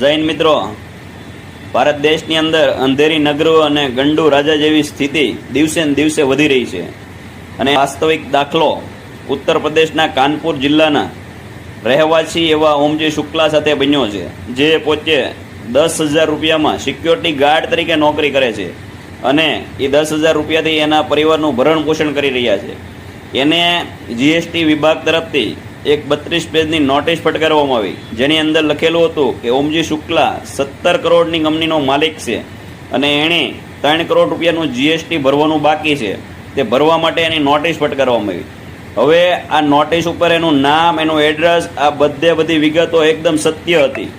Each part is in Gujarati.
જૈન મિત્રો, ભારત દેશની અંદર અંધેરી નગરો અને ગંડુ રાજા જેવી સ્થિતિ દિવસે ને દિવસે વધી રહી છે. અને વાસ્તવિક દાખલો, ઉત્તર પ્રદેશના કાનપુર જિલ્લાના રહેવાસી એવા ઓમજી શુક્લા સાથે બન્યો છે, જે પોતે દસ હજાર રૂપિયામાં સિક્યોરિટી ગાર્ડ તરીકે નોકરી કરે છે અને એ દસ હજાર રૂપિયાથી એના પરિવારનું ભરણ પોષણ કરી રહ્યા છે. એને જીએસટી વિભાગ તરફથી એક બત્રીસ પેજની નોટિસ ફટકારવામાં આવી, જેની અંદર લખેલું હતું કે ઓમજી શુક્લા સત્તર કરોડની કંપનીનો માલિક છે અને એણે ત્રણ કરોડ રૂપિયાનું જીએસટી ભરવાનું બાકી છે. તે ભરવા માટે એની નોટિસ ફટકારવામાં આવી. હવે આ નોટિસ ઉપર એનું નામ, એનું એડ્રેસ, આ બધે બધી વિગતો એકદમ સત્ય હતી.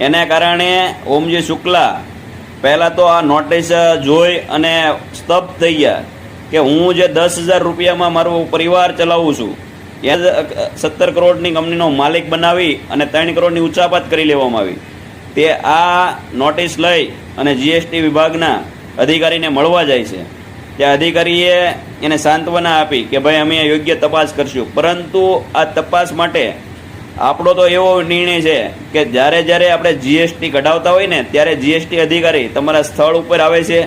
એને કારણે ઓમજી શુક્લા પહેલાં તો આ નોટિસ જોઈ અને સ્તબ્ધ થઈ ગયા કે હું જે દસ હજાર રૂપિયામાં મારું પરિવાર ચલાવું છું એ સત્તર કરોડની કંપનીનો માલિક બનાવી અને ત્રણ કરોડની ઉચ્ચાપાત કરી લેવામાં આવી. તે આ નોટિસ લઈ અને જીએસટી વિભાગના અધિકારીને મળવા જાય છે. તે અધિકારીએ એને સાંત્વના આપી કે ભાઈ, અમે યોગ્ય તપાસ કરશું. પરંતુ આ તપાસ માટે આપણો તો એવો નિર્ણય છે કે જ્યારે જ્યારે આપણે જીએસટી કઢાવતા હોય ને, ત્યારે જીએસટી અધિકારી તમારા સ્થળ ઉપર આવે છે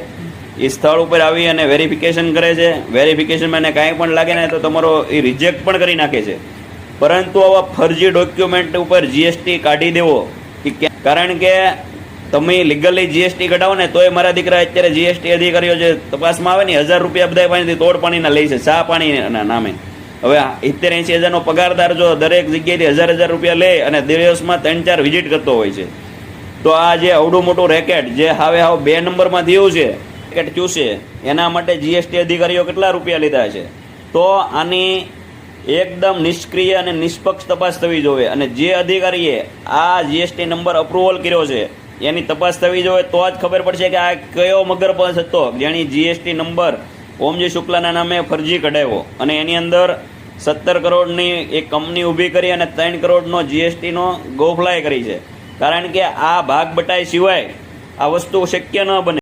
એ સ્થળ ઉપર આવી અને વેરિફિકેશન કરે છે. વેરિફિકેશનમાં એને કાંઈ પણ લાગે ને તો તમારો એ રિજેક્ટ પણ કરી નાખે છે. પરંતુ આવા ફરજી ડોક્યુમેન્ટ ઉપર જીએસટી કાઢી દેવો. કે કારણ કે તમે લીગલી જીએસટી કઢાવો ને તોય મારા દીકરા અત્યારે જીએસટી અધિકારીઓ જે તપાસમાં આવે ને, હજાર રૂપિયા બધા પાણીથી તોડ પાણીના લે છે, ચા પાણીના નામે. હવે સિત્તેર એંસી હજારનો પગારદાર જો દરેક જગ્યાએથી હજાર હજાર રૂપિયા લે અને દિવસમાં ત્રણ ચાર વિઝિટ કરતો હોય છે. તો આ જે અવડું મોટું રેકેટ જે હવે હાવ બે નંબરમાં થયું છે રેકેટ ચૂસે. એના માટે જીએસટી અધિકારીઓ કેટલા રૂપિયા લીધા છે? તો આની એકદમ નિષ્ક્રિય અને નિષ્પક્ષ તપાસ થવી જોઈએ. અને જે અધિકારીએ આ જીએસટી નંબર અપ્રુવલ કર્યો છે, એની તપાસ થવી જોઈએ તો જ ખબર પડશે કે આ કયો મગરપંચ હતો, જેની જીએસટી નંબર ઓમજી શુક્લાના નામે ફરજી કઢાવ્યો. અને એની અંદર સત્તર કરોડની એક કંપની ઊભી કરી અને ત્રણ કરોડનો જીએસટીનો ગોફલાય કરી છે. કારણ કે આ ભાગ બટાઈ સિવાય આ વસ્તુ શક્ય ન બને.